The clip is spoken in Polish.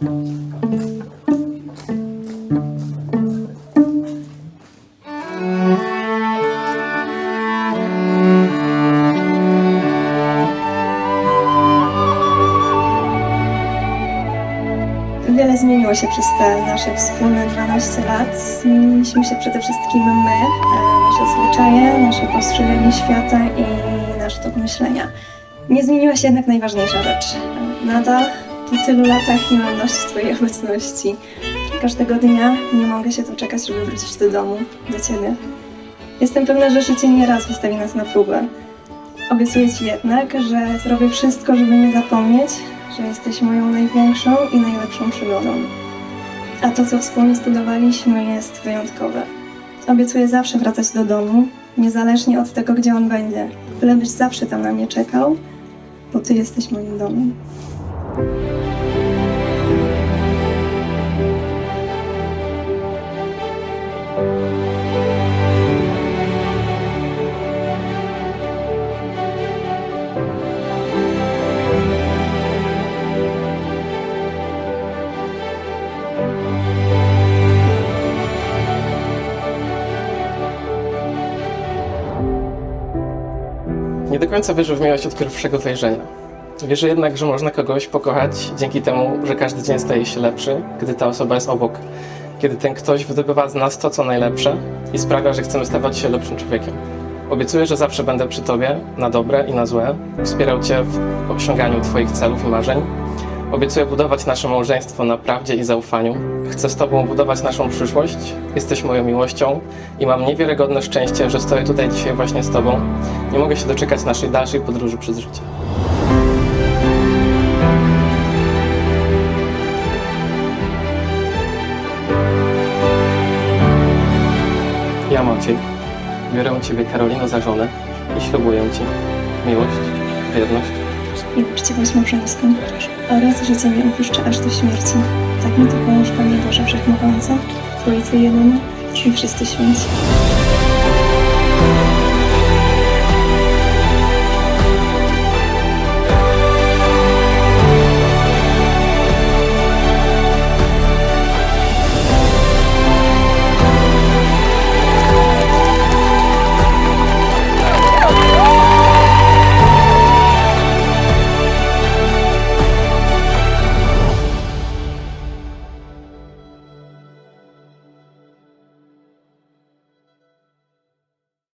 Wiele zmieniło się przez te nasze wspólne 12 lat. Zmieniliśmy się przede wszystkim my, e, nasze zwyczaje, nasze postrzeganie świata i nasz tok myślenia. Nie zmieniła się jednak najważniejsza rzecz. Nadal po tylu latach nie mam dość Twojej obecności. Każdego dnia nie mogę się doczekać, żeby wrócić do domu, do Ciebie. Jestem pewna, że życie nie raz wystawi nas na próbę. Obiecuję Ci jednak, że zrobię wszystko, żeby nie zapomnieć, że jesteś moją największą i najlepszą przygodą. A to, co wspólnie zbudowaliśmy, jest wyjątkowe. Obiecuję zawsze wracać do domu, niezależnie od tego, gdzie on będzie. Bylebyś zawsze tam na mnie czekał, bo Ty jesteś moim domem. Nie do końca wierzę w miłość od pierwszego wejrzenia. Wierzę jednak, że można kogoś pokochać dzięki temu, że każdy dzień staje się lepszy, gdy ta osoba jest obok. Kiedy ten ktoś wydobywa z nas to, co najlepsze i sprawia, że chcemy stawać się lepszym człowiekiem. Obiecuję, że zawsze będę przy Tobie, na dobre i na złe, wspierał Cię w osiąganiu Twoich celów i marzeń. Obiecuję budować nasze małżeństwo na prawdzie i zaufaniu. Chcę z Tobą budować naszą przyszłość. Jesteś moją miłością i mam niewiarygodne szczęście, że stoję tutaj dzisiaj właśnie z Tobą. Nie mogę się doczekać naszej dalszej podróży przez życie. Ja, Maciej, biorę Ciebie, Karolino, za żonę i ślubuję Ci miłość, wierność I uczciwość małżeńską oraz, że Cię nie opuszczę aż do śmierci. Tak mi to pomóż, Panie Boże Wszechmogący, Trójcy Jedyny i wszyscy święci.